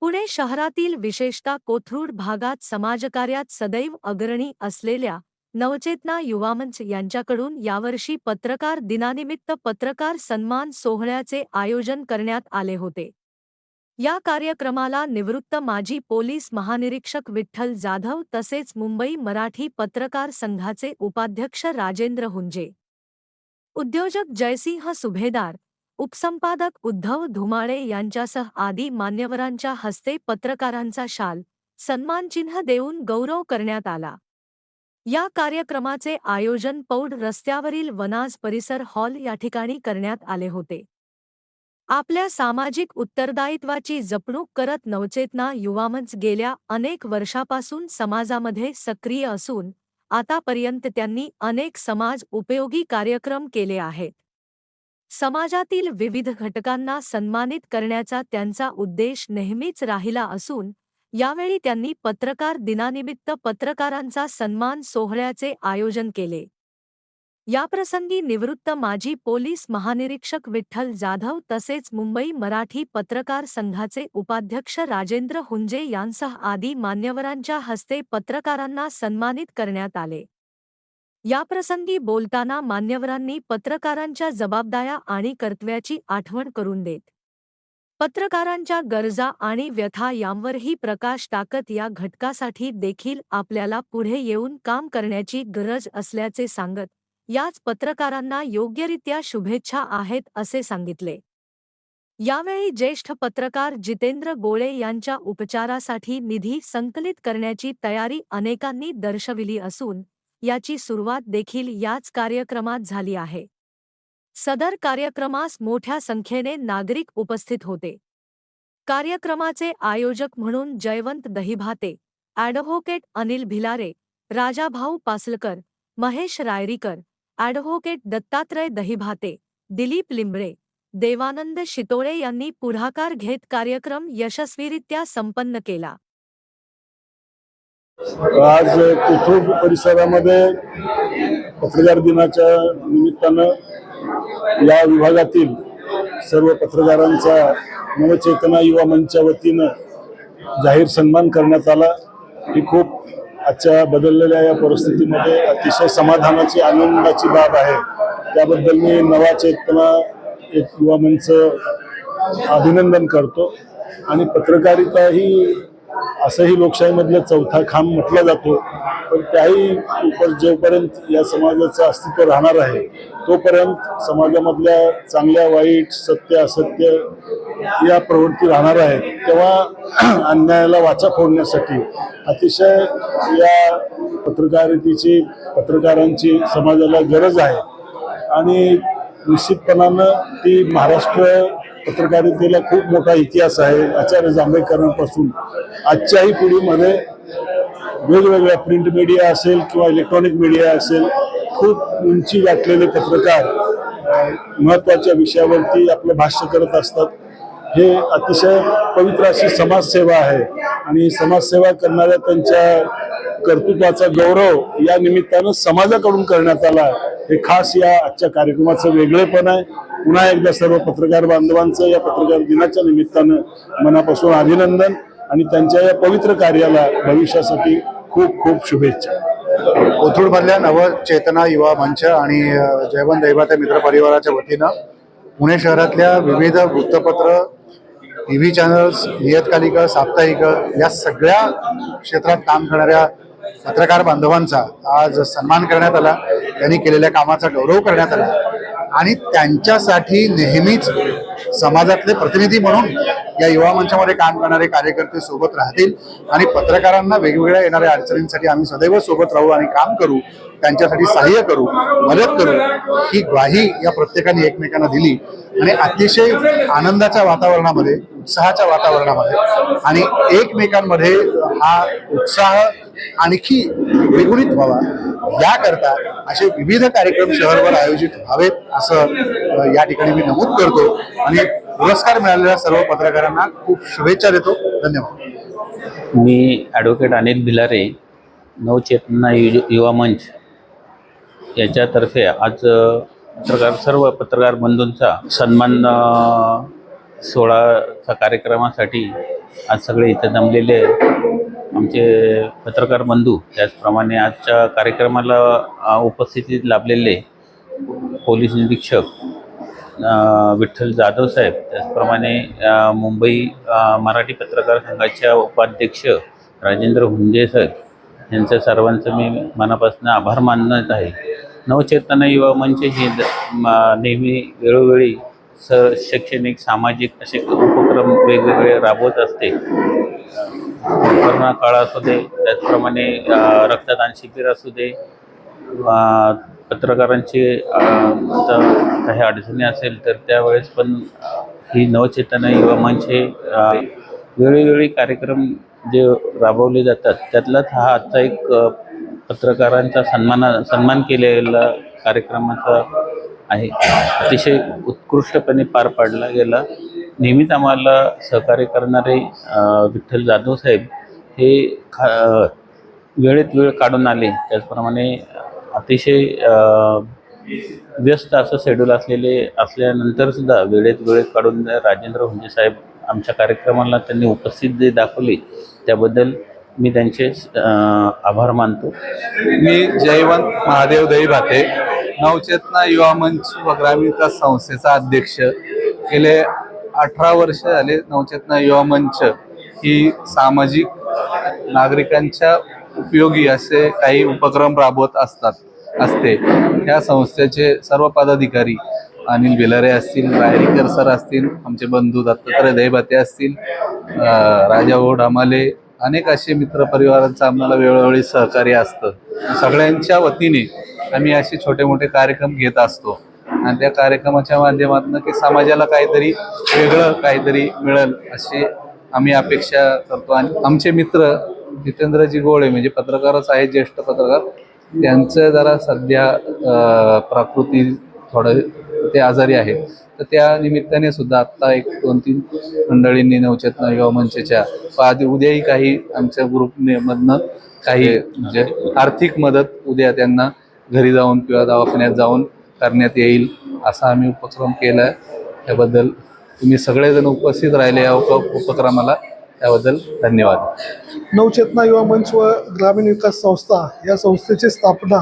पुणे शहरातील विशेषतः कोथरूड भागात समाजकार्यात सदैव अग्रणी असलेल्या नवचेतना युवामंच यांच्याकडून यावर्षी पत्रकार दिनानिमित्त पत्रकार सन्मान सोहळ्याचे आयोजन करण्यात आले होते. या कार्यक्रमाला निवृत्त माजी पोलीस महानिरीक्षक विठ्ठल जाधव तसेच मुंबई मराठी पत्रकार संघाचे उपाध्यक्ष राजेंद्र हुंजे. उद्योजक जयसिंह सुभेदार उपसंपादक उद्धव धुमाळे यांच्यासह आदी मान्यवरांच्या हस्ते पत्रकारांचा शाल सन्मानचिन्ह देऊन गौरव करण्यात आला. या कार्यक्रमाचे आयोजन पौड रस्त्यावरील वनाज परिसर हॉल या ठिकाणी करण्यात आले होते. आपल्या सामाजिक उत्तरदायित्वाची जपणूक करत नवचेतना युवामंच गेल्या अनेक वर्षापासून समाजामध्ये सक्रिय असून आतापर्यंत त्यांनी अनेक समाज उपयोगी कार्यक्रम केले आहेत. समाजातील विविध घटकांना सन्मानित करण्याचा त्यांचा उद्देश नेहमीच राहिला असून यावेळी त्यांनी पत्रकार दिनानिमित्त पत्रकारांचा सन्मान सोहळ्याचे आयोजन केले. याप्रसंगी निवृत्त माजी पोलीस महानिरीक्षक विठ्ठल जाधव तसेच मुंबई मराठी पत्रकार संघाचे उपाध्यक्ष राजेंद्र हुंजे यांसह आदी मान्यवरांच्या हस्ते पत्रकारांना सन्मानित करण्यात आले. याप्रसंगी बोलताना मान्यवरांनी पत्रकारांच्या जबाबदाऱ्या आणि कर्तव्याची आठवण करून देत. पत्रकारांच्या गरजा आणि व्यथा यांवरही प्रकाश टाकत या घटकासाठी देखील आपल्याला पुढे येऊन काम करण्याची गरज असल्याचे सांगत याच पत्रकारांना योग्यरित्या शुभेच्छा आहेत असे सांगितले. यावेळी ज्येष्ठ पत्रकार जितेंद्र गोळे यांच्या उपचारासाठी निधी संकलित करण्याची तयारी अनेकांनी दर्शविली असून याची सुरुवात देखील याच कार्यक्रमात झाली आहे. सदर कार्यक्रमास मोठ्या संख्येने नागरिक उपस्थित होते. कार्यक्रमाचे आयोजक म्हणून जयवंत दहिभाते ॲडव्होकेट अनिल भिलारे राजाभाऊ पासलकर महेश रायरीकर ॲडव्होकेट दत्तात्रय दहिभाते दिलीप लिंबळे देवानंद शितोळे यांनी पुढाकार घेत कार्यक्रम यशस्वीरित्या संपन्न केला. आज कोथरूड परिसरामध्ये पत्रकार दिनाच्या निमित्तानं या विभागातील सर्व पत्रकारांचा नवचेतना युवा मंचच्या वतीनं जाहीर सन्मान करण्यात आला. ही खूप आजच्या बदललेल्या या परिस्थितीमध्ये अतिशय समाधानाची आनंदाची बाब आहे. त्याबद्दल मी नवा चेतना एक युवा मंच अभिनंदन करतो. आणि पत्रकारिता ही असंही लोकशाहीमधलं चौथा खांब म्हटला जातो. पण त्याही उपर जोपर्यंत या समाजाचं अस्तित्व राहणार आहे तोपर्यंत समाजामधल्या चांगल्या वाईट सत्य असत्य या प्रवृत्ती राहणार आहेत. तेव्हा अन्यायाला वाचा फोडण्यासाठी अतिशय या पत्रकारितेची पत्रकारांची समाजाला गरज आहे. आणि निश्चितपणानं ती महाराष्ट्र पत्रकारितेला खूप मोठा इतिहास आहे. आचार्य जांभेकरांपासून आजच्याही पिढीमध्ये वेगवेगळ्या प्रिंट मीडिया असेल किंवा इलेक्ट्रॉनिक मीडिया असेल खूप उंची गाठलेले पत्रकार महत्त्वाच्या महत्त्वाच्या विषयावरती आपलं भाष्य करत असतात. हे अतिशय पवित्र अशी समाजसेवा आहे आणि समाजसेवा करणाऱ्या त्यांच्या कर्तृत्वाचा गौरव या निमित्तानं समाजाकडून करण्यात आला हे खास या आजच्या कार्यक्रमाचं वेगळेपण आहे. पुन्हा एकदा सर्व पत्रकार बांधवांचं या पत्रकार दिनाच्या निमित्तानं मनापासून अभिनंदन आणि त्यांच्या या पवित्र कार्याला भविष्यासाठी खूप खूप शुभेच्छा. कोथरूडमधल्या नवचेतना युवा मंच आणि अ, जयवंत दैवाते मित्र परिवाराच्या वतीनं पुणे शहरातल्या विविध वृत्तपत्र टी व्ही चॅनल्स नियतकालिकं साप्ताहिकं या सगळ्या क्षेत्रात काम करणाऱ्या पत्रकार बांधवांचा आज सन्मान करण्यात आला. त्यांनी केलेल्या कामाचा गौरव करण्यात आला. आणि त्यांच्यासाठी नेहमीच समाजातले प्रतिनिधी म्हणून या युवा मंचामध्ये काम करणारे कार्यकर्ते सोबत राहतील. आणि पत्रकारांना वेगवेगळ्या येणाऱ्या अडचणींसाठी आम्ही सदैव सोबत राहू आणि काम करू त्यांच्यासाठी सहाय्य करू मदत करू ही ग्वाही या प्रत्येकाने एकमेकांना दिली. आणि अतिशय आनंदाच्या वातावरणामध्ये उत्साहाच्या वातावरणामध्ये आणि एकमेकांमध्ये हा उत्साह आणखी द्विगुणित व्हावा. याकरता असे विविध कार्यक्रम शहरभर आयोजित व्हावेत असं या ठिकाणी मी नमूद करतो. आणि पुरस्कार मिळालेल्या सर्व पत्रकारांना खूप शुभेच्छा देतो. धन्यवाद. मी ॲडव्होकेट अनिल भिलारे नवचेतना यु युवा मंच याच्यातर्फे आज पत्रकार सर्व पत्रकार बंधूंचा सन्मान सोहळाचा कार्यक्रमासाठी आज सगळे इथं जमलेले आमचे पत्रकार बंधू त्याचप्रमाणे आजच्या कार्यक्रमाला उपस्थितीत लाभलेले पोलीस निरीक्षक विठ्ठल जाधव साहेब त्याचप्रमाणे मुंबई मराठी पत्रकार संघाच्या उपाध्यक्ष राजेंद्र हुंजे साहेब यांचं सर्वांचं मी मनापासून आभार मानत आहे. नवचेतना युवा मंच हे नेहमी वेळोवेळी स शैक्षणिक सामाजिक असे उपक्रम वेगवेगळे राबवत असते. कोरोना काळ असू दे त्याचप्रमाणे रक्तदान शिबिर असू दे पत्रकारांची काही अडचणी असेल तर त्यावेळेस पण ही नवचेतना युवा मंच हे वेळोवेळी कार्यक्रम जे राबवले जातात त्यातलाच हा आजचा एक पत्रकारांचा सन्मान सन्मान केलेला कार्यक्रमाचा आहे. अतिशय उत्कृष्टपणे पार पाडला गेला. नेहमीच आम्हाला सहकार्य करणारे विठ्ठल जाधव साहेब हे खा वेळेत वेळ काढून आले. त्याचप्रमाणे अतिशय व्यस्त असं शेड्यूल असलेले असल्यानंतर सुद्धा वेळेत वेळेत काढून राजेंद्र हुंजे साहेब आमच्या कार्यक्रमाला त्यांनी उपस्थिती दाखवली. त्याबद्दल मी त्यांचे आभार मानतो. मी जयवंत महादेव दहीभाते नवचेतना युवा मंच व ग्रामीण विकास संस्थेचा अध्यक्ष गेले अठरा वर्ष झाले नवचेतना युवा मंच ही सामाजिक नागरिकांच्या उपयोगी असे काही उपक्रम राबवत असतात असते. या संस्थेचे सर्व पदाधिकारी अनिल बेलारे असतील रायरीकर सर असतील आमचे बंधू दत्तात्रय दहीभाते असतील राजा भाऊ डामाले अनेक असे मित्रपरिवारांचं आम्हाला वेळोवेळी सहकार्य असतं. सगळ्यांच्या वतीने आम्ही असे छोटे मोठे कार्यक्रम घेत असतो. आणि त्या कार्यक्रमाच्या माध्यमातून की समाजाला काहीतरी वेगळं काहीतरी मिळेल अशी आम्ही अपेक्षा करतो. आणि आमचे मित्र जितेंद्रजी गोळे म्हणजे पत्रकारच आहेत ज्येष्ठ पत्रकार त्यांचं जरा सध्या प्रकृती थोडं ते आजारी आहेत तर त्या निमित्ताने सुद्धा आत्ता एक दोन तीन मंडळींनी नवचेतना युवा मंचच्या आधी उद्याही काही आमच्या ग्रुपमधनं काही म्हणजे आर्थिक मदत उद्या त्यांना घरी जाऊन किंवा दवाखान्यात जाऊन करण्यात येईल असा आम्ही उपक्रम केला आहे त्याबद्दल तुम्ही सगळेजण उपस्थित राहिले या उप उपक्रमाला. त्याबद्दल धन्यवाद. नवचेतना युवा मंच व ग्रामीण विकास संस्था या संस्थेची स्थापना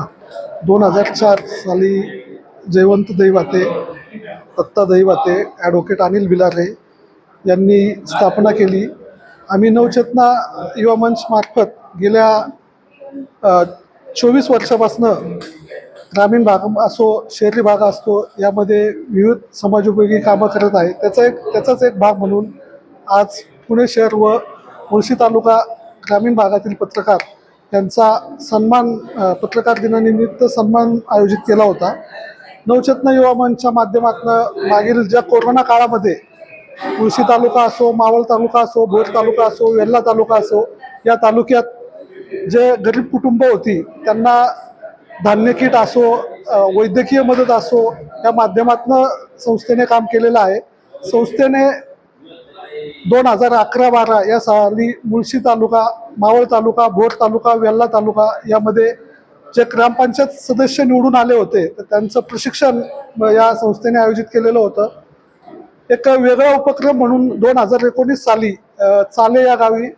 दोन हजार चार साली जयवंत दैवाते दत्ता दैवाते ॲडव्होकेट अनिल बिलारे यांनी स्थापना केली. आम्ही नवचेतना युवा मंच मार्फत गेल्या चोवीस वर्षापासनं ग्रामीण भाग असो शहरी भाग असतो यामध्ये विविध समाजोपयोगी कामं करत आहे. त्याचा एक त्याचाच एक भाग म्हणून आज पुणे शहर व मुळशी तालुका ग्रामीण भागातील पत्रकार यांचा सन्मान पत्रकार दिनानिमित्त सन्मान आयोजित केला होता. नवचेतना युवा मंचच्या माध्यमातून मागील ज्या कोरोना काळामध्ये मुळशी तालुका असो मावळ तालुका असो भोर तालुका असो वेल्ला तालुका असो या तालुक्यात जे गरीब कुटुंब होती त्यांना धान्य किट असो वैद्यकीय मदत असो या माध्यमातून संस्थेने काम केलेलं आहे. संस्थेने दोन हजार अकरा बारा या साली मुळशी तालुका मावळ तालुका भोर तालुका वेल्हा तालुका यामध्ये जे ग्रामपंचायत सदस्य निवडून आले होते तर त्यांचं प्रशिक्षण या संस्थेने आयोजित केलेलं होतं. एक वेगळा उपक्रम म्हणून दोन हजार एकोणीस साली चाले या गावी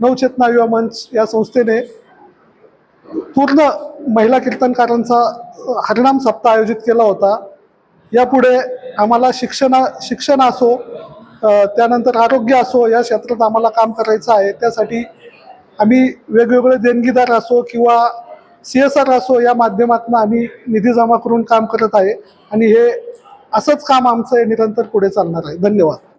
नवचेतना युवा मंच या संस्थेने पूर्ण महिला कीर्तनकारांचा हरिणाम सप्ताह आयोजित केला होता. यापुढे आम्हाला शिक्षणा शिक्षण असो त्यानंतर आरोग्य असो या क्षेत्रात आम्हाला काम करायचं आहे. त्यासाठी आम्ही वेगवेगळे देणगीदार असो किंवा सी एस आर असो या माध्यमातून आम्ही निधी जमा करून काम करत आहे. आणि हे असंच काम आमचं हे निरंतर पुढे चालणार आहे. धन्यवाद.